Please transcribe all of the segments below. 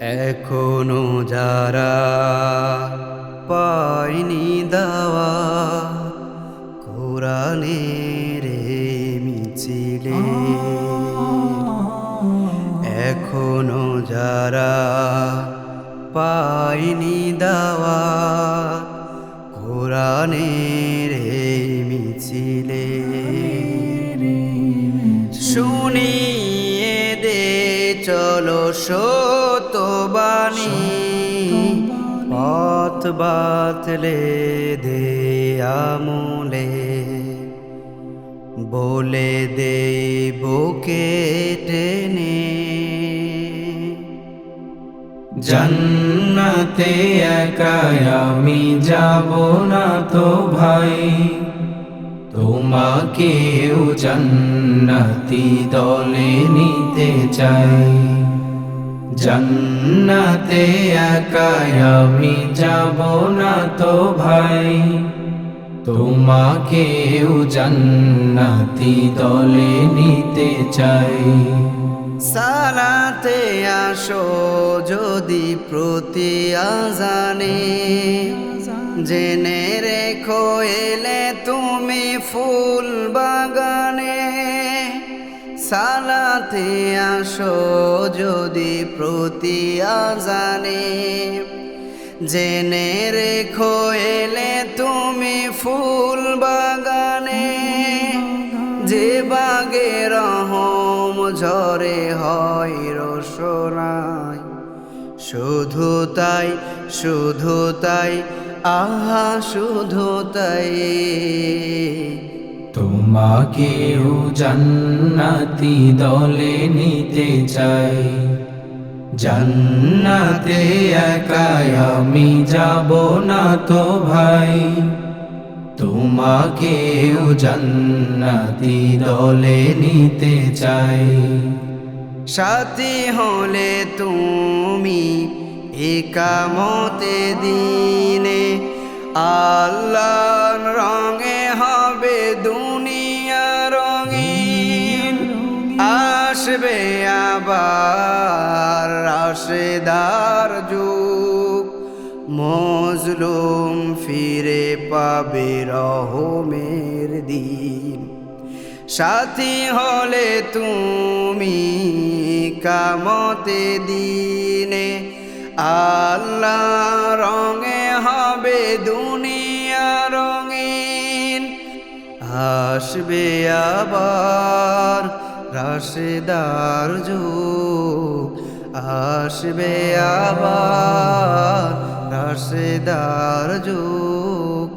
এখনও যারা পায়নি দাওয়া কোরআনের রে মিছিলে। এখনও যারা পায়নি দাওয়া কোরআনের রে মিছিলে। শুনিয়ে দে চলো সতবাণী পথ বাতলে দে আমলে। বলে দে বুকে টেনে। জান্নাতে একাই আমি যাব না তো ভাই। তোমাকেও জান্নাতি দলে নিতে চাই। জান্নাতে একাই আমি যাব না তো ভাই। তোমাকেও জান্নাতি দলে নিতে চাই। সালাতে আসো যদি প্রতি আজানে। জেনে রেখো, এলে তুমি ফুল বাগানে। সালাতে আসো যদি প্রতি আজানে। জেনে রেখো, এলে তুমি ফুল বাগানে। যে বাগে রহম ঝরে হয় রসনায়। শুধু তাই শুধু তাই আহা শুধু তাই। তোমাকেও জান্নাতি দলে নিতে চাই। জান্নাতে একাই আমি যাব না তো ভাই। তোমাকেও জান্নাতি দলে নিতে চাই। সাথী হলে তুমি একামতে দিনে আল্লাহর রঙে হবে দুনিয়া রঙিন। আসবে আবার রাশেদার যুগ। মজলুম ফিরে পাবে রহমের দিন। সাথী হলে তুমি কামতে দিনে আল্লাহ রঙে হবে দুনিয়া রঙিন। আসবে আবার রাশেদার যুগ। আসবে আবার রাশেদার যুগ।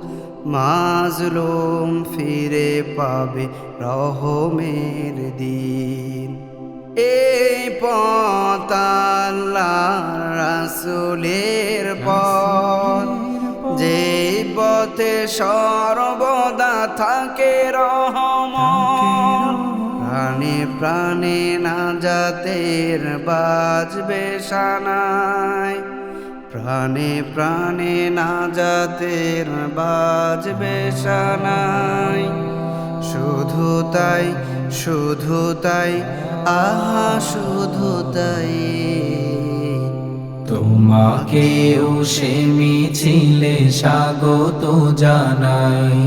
মাজলুম ফিরে পাবে রহমের দিন। এই পথ আল্লাহর রাসূলের পথ। যে পথে সর্বদা থাকে রহমত। প্রাণে প্রাণে না জাতের বাজবে সানায় প্রাণে প্রাণে না জাতের বাজবে সানায় শুধু তাই শুধু তাই, আহা, শুধু তাই। তোমাকেও সে মিছিলে স্বাগত জানাই।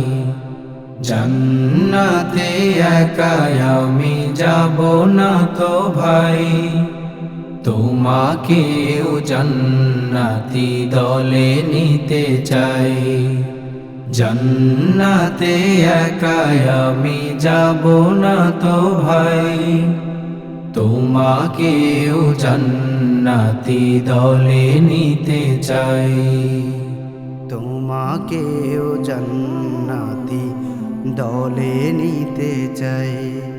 জান্নাতে একাই আমি যাব না তো ভাই। তোমাকেও জান্নাতি দলে নিতে চাই। জান্নাতে একাই আমি যাব না তো ভাই। তোমাকেও জান্নাতি দলে নিতে চাই। তোমাকেও জান্নাতি দলে নিতে চাই।